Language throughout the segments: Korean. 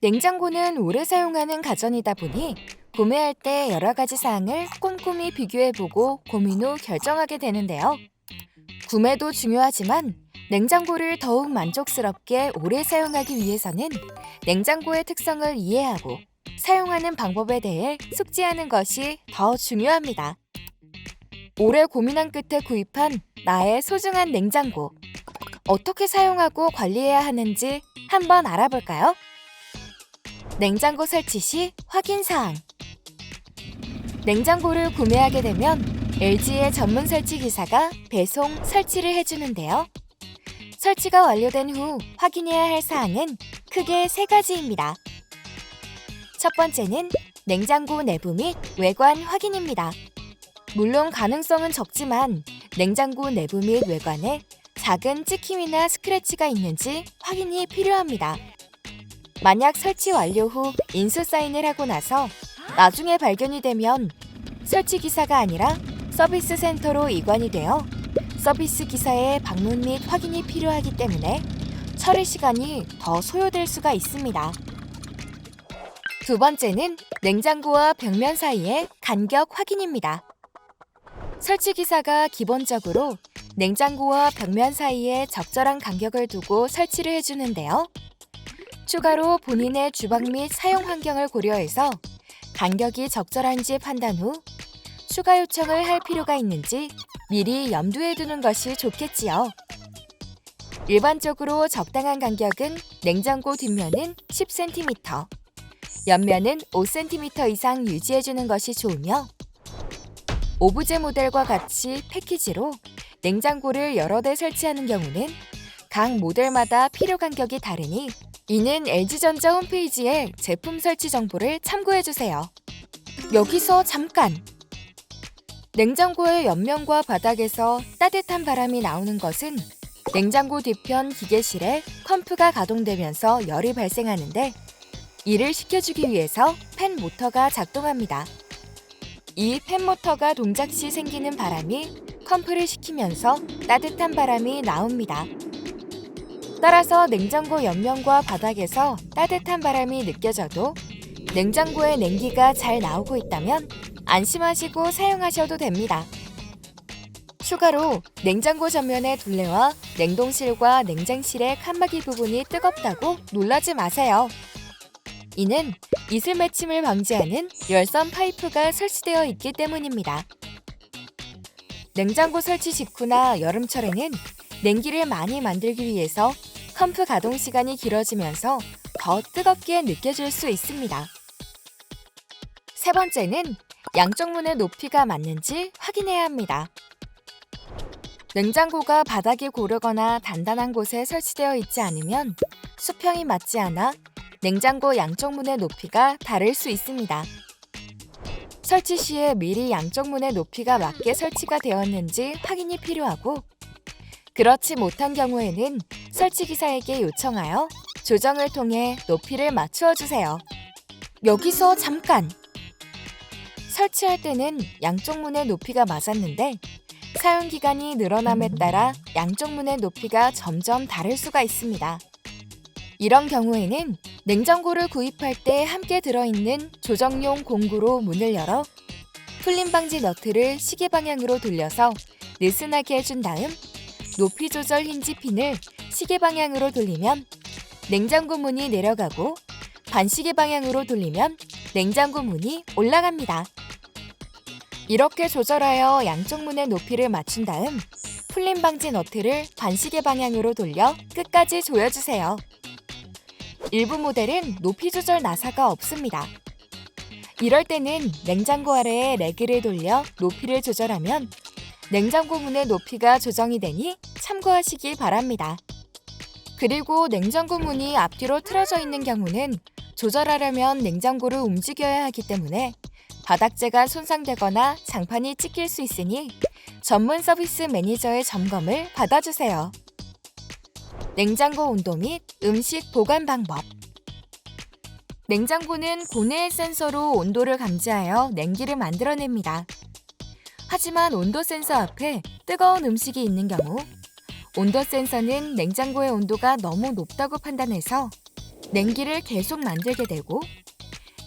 냉장고는 오래 사용하는 가전이다 보니 구매할 때 여러 가지 사항을 꼼꼼히 비교해보고 고민 후 결정하게 되는데요. 구매도 중요하지만 냉장고를 더욱 만족스럽게 오래 사용하기 위해서는 냉장고의 특성을 이해하고 사용하는 방법에 대해 숙지하는 것이 더 중요합니다. 오래 고민한 끝에 구입한 나의 소중한 냉장고. 어떻게 사용하고 관리해야 하는지 한번 알아볼까요? 냉장고 설치 시 확인 사항. 냉장고를 구매하게 되면 LG의 전문 설치 기사가 배송, 설치를 해주는데요. 설치가 완료된 후 확인해야 할 사항은 크게 세 가지입니다. 첫 번째는 냉장고 내부 및 외관 확인입니다. 물론 가능성은 적지만 냉장고 내부 및 외관에 작은 찍힘이나 스크래치가 있는지 확인이 필요합니다. 만약 설치 완료 후 인수 사인을 하고 나서 나중에 발견이 되면 설치 기사가 아니라 서비스 센터로 이관이 되어 서비스 기사의 방문 및 확인이 필요하기 때문에 처리 시간이 더 소요될 수가 있습니다. 두 번째는 냉장고와 벽면 사이의 간격 확인입니다. 설치 기사가 기본적으로 냉장고와 벽면 사이에 적절한 간격을 두고 설치를 해주는데요. 추가로 본인의 주방 및 사용 환경을 고려해서 간격이 적절한지 판단 후 추가 요청을 할 필요가 있는지 미리 염두에 두는 것이 좋겠지요. 일반적으로 적당한 간격은 냉장고 뒷면은 10cm, 옆면은 5cm 이상 유지해주는 것이 좋으며 오브제 모델과 같이 패키지로 냉장고를 여러 대 설치하는 경우는 각 모델마다 필요 간격이 다르니 이는 LG전자 홈페이지에 제품 설치 정보를 참고해주세요. 여기서 잠깐! 냉장고의 옆면과 바닥에서 따뜻한 바람이 나오는 것은 냉장고 뒤편 기계실에 컴프가 가동되면서 열이 발생하는데 이를 식혀주기 위해서 팬 모터가 작동합니다. 이 팬 모터가 동작 시 생기는 바람이 컴프를 식히면서 따뜻한 바람이 나옵니다. 따라서 냉장고 옆면과 바닥에서 따뜻한 바람이 느껴져도 냉장고의 냉기가 잘 나오고 있다면 안심하시고 사용하셔도 됩니다. 추가로 냉장고 전면의 둘레와 냉동실과 냉장실의 칸막이 부분이 뜨겁다고 놀라지 마세요. 이는 이슬 맺힘을 방지하는 열선 파이프가 설치되어 있기 때문입니다. 냉장고 설치 직후나 여름철에는 냉기를 많이 만들기 위해서 컴프 가동 시간이 길어지면서 더 뜨겁게 느껴질 수 있습니다. 세 번째는 양쪽 문의 높이가 맞는지 확인해야 합니다. 냉장고가 바닥이 고르거나 단단한 곳에 설치되어 있지 않으면 수평이 맞지 않아 냉장고 양쪽 문의 높이가 다를 수 있습니다. 설치 시에 미리 양쪽 문의 높이가 맞게 설치가 되었는지 확인이 필요하고 그렇지 못한 경우에는 설치 기사에게 요청하여 조정을 통해 높이를 맞추어 주세요. 여기서 잠깐! 설치할 때는 양쪽 문의 높이가 맞았는데 사용 기간이 늘어남에 따라 양쪽 문의 높이가 점점 다를 수가 있습니다. 이런 경우에는 냉장고를 구입할 때 함께 들어있는 조정용 공구로 문을 열어 풀림 방지 너트를 시계 방향으로 돌려서 느슨하게 해준 다음 높이 조절 힌지 핀을 시계 방향으로 돌리면 냉장고 문이 내려가고 반시계 방향으로 돌리면 냉장고 문이 올라갑니다. 이렇게 조절하여 양쪽 문의 높이를 맞춘 다음 풀림 방지 너트를 반시계 방향으로 돌려 끝까지 조여주세요. 일부 모델은 높이 조절 나사가 없습니다. 이럴 때는 냉장고 아래에 레그를 돌려 높이를 조절하면 냉장고 문의 높이가 조정이 되니 참고하시기 바랍니다. 그리고 냉장고 문이 앞뒤로 틀어져 있는 경우는 조절하려면 냉장고를 움직여야 하기 때문에 바닥재가 손상되거나 장판이 찢길 수 있으니 전문 서비스 매니저의 점검을 받아주세요. 냉장고 온도 및 음식 보관 방법. 냉장고는 고내의 센서로 온도를 감지하여 냉기를 만들어냅니다. 하지만 온도 센서 앞에 뜨거운 음식이 있는 경우 온도 센서는 냉장고의 온도가 너무 높다고 판단해서 냉기를 계속 만들게 되고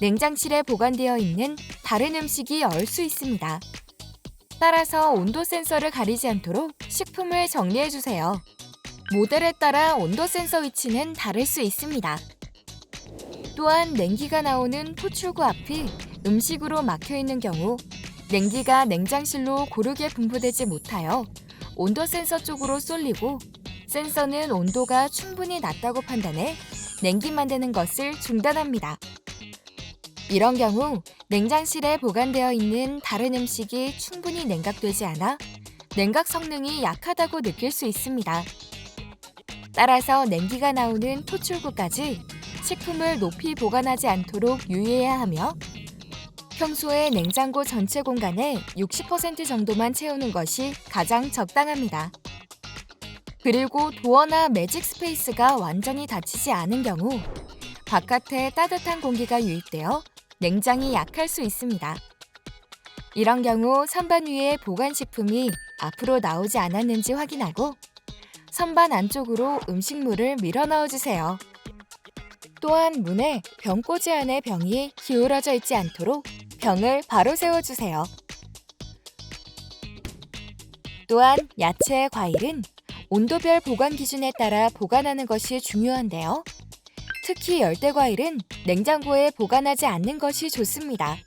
냉장실에 보관되어 있는 다른 음식이 얼 수 있습니다. 따라서 온도 센서를 가리지 않도록 식품을 정리해 주세요. 모델에 따라 온도 센서 위치는 다를 수 있습니다. 또한 냉기가 나오는 포출구 앞이 음식으로 막혀 있는 경우 냉기가 냉장실로 고르게 분포되지 못하여 온도 센서 쪽으로 쏠리고 센서는 온도가 충분히 낮다고 판단해 냉기 만드는 것을 중단합니다. 이런 경우 냉장실에 보관되어 있는 다른 음식이 충분히 냉각되지 않아 냉각 성능이 약하다고 느낄 수 있습니다. 따라서 냉기가 나오는 토출구까지 식품을 높이 보관하지 않도록 유의해야 하며 평소에 냉장고 전체 공간의 60% 정도만 채우는 것이 가장 적당합니다. 그리고 도어나 매직 스페이스가 완전히 닫히지 않은 경우 바깥에 따뜻한 공기가 유입되어 냉장이 약할 수 있습니다. 이런 경우 선반 위에 보관식품이 앞으로 나오지 않았는지 확인하고 선반 안쪽으로 음식물을 밀어 넣어주세요. 또한 문에 병꽂이 안에 병이 기울어져 있지 않도록 병을 바로 세워주세요. 또한 야채, 과일은 온도별 보관 기준에 따라 보관하는 것이 중요한데요. 특히 열대 과일은 냉장고에 보관하지 않는 것이 좋습니다.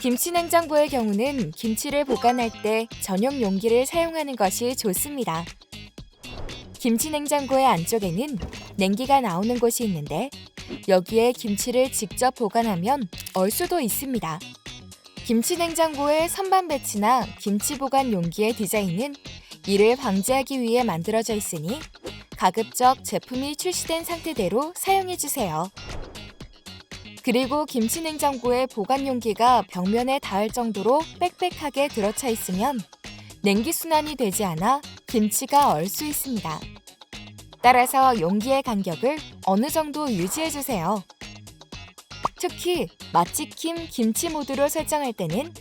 김치 냉장고의 경우는 김치를 보관할 때 전용 용기를 사용하는 것이 좋습니다. 김치 냉장고의 안쪽에는 냉기가 나오는 곳이 있는데 여기에 김치를 직접 보관하면 얼 수도 있습니다. 김치 냉장고의 선반 배치나 김치 보관 용기의 디자인은 이를 방지하기 위해 만들어져 있으니 가급적 제품이 출시된 상태대로 사용해 주세요. 그리고 김치 냉장고의 보관 용기가 벽면에 닿을 정도로 빽빽하게 들어차 있으면 냉기 순환이 되지 않아 김치가 얼 수 있습니다. 따라서 용기의 간격을 어느 정도 유지해 주세요. 특히 맛치킴 김치 모드로 설정할 때는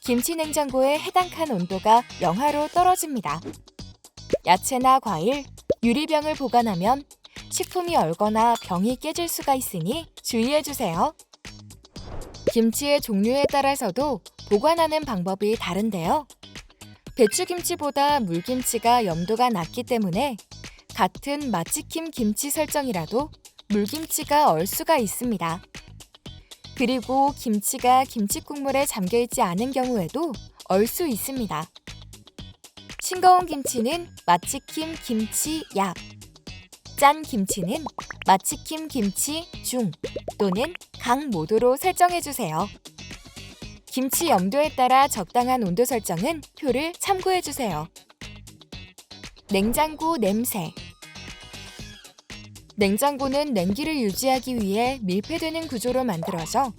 김치 냉장고의 해당 칸 온도가 영하로 떨어집니다. 야채나 과일, 유리병을 보관하면 식품이 얼거나 병이 깨질 수가 있으니 주의해 주세요. 김치의 종류에 따라서도 보관하는 방법이 다른데요. 배추김치보다 물김치가 염도가 낮기 때문에 같은 마치킴 김치 설정이라도 물김치가 얼 수가 있습니다. 그리고 김치가 김치 국물에 잠겨 있지 않은 경우에도 얼 수 있습니다. 싱거운 김치는 마치킴 김치 약, 짠 김치는 마치킴 김치 중 또는 강 모드로 설정해 주세요. 김치 염도에 따라 적당한 온도 설정은 표를 참고해 주세요. 냉장고 냄새 냉장고는 냉기를 유지하기 위해 밀폐되는 구조로 만들어져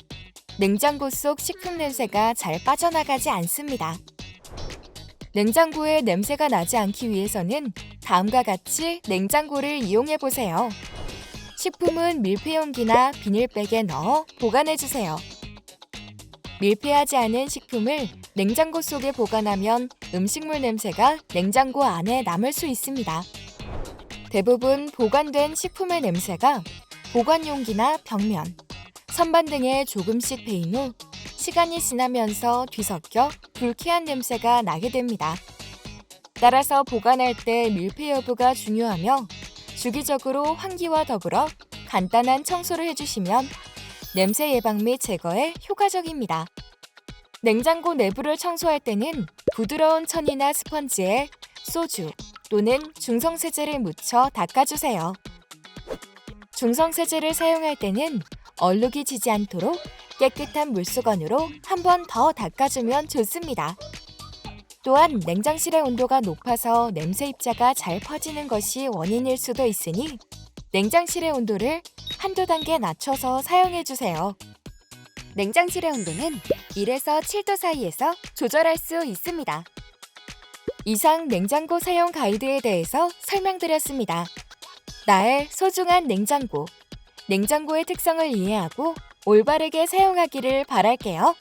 냉장고 속 식품 냄새가 잘 빠져나가지 않습니다. 냉장고에 냄새가 나지 않기 위해서는 다음과 같이 냉장고를 이용해 보세요. 식품은 밀폐 용기나 비닐백에 넣어 보관해 주세요. 밀폐하지 않은 식품을 냉장고 속에 보관하면 음식물 냄새가 냉장고 안에 남을 수 있습니다. 대부분 보관된 식품의 냄새가 보관 용기나 벽면, 선반 등에 조금씩 배인 후 시간이 지나면서 뒤섞여 불쾌한 냄새가 나게 됩니다. 따라서 보관할 때 밀폐 여부가 중요하며 주기적으로 환기와 더불어 간단한 청소를 해주시면 냄새 예방 및 제거에 효과적입니다. 냉장고 내부를 청소할 때는 부드러운 천이나 스펀지에 소주, 또는 중성세제를 묻혀 닦아주세요. 중성세제를 사용할 때는 얼룩이 지지 않도록 깨끗한 물수건으로 한 번 더 닦아주면 좋습니다. 또한 냉장실의 온도가 높아서 냄새 입자가 잘 퍼지는 것이 원인일 수도 있으니 냉장실의 온도를 한두 단계 낮춰서 사용해주세요. 냉장실의 온도는 1에서 7도 사이에서 조절할 수 있습니다. 이상 냉장고 사용 가이드에 대해서 설명드렸습니다. 나의 소중한 냉장고. 냉장고의 특성을 이해하고 올바르게 사용하기를 바랄게요.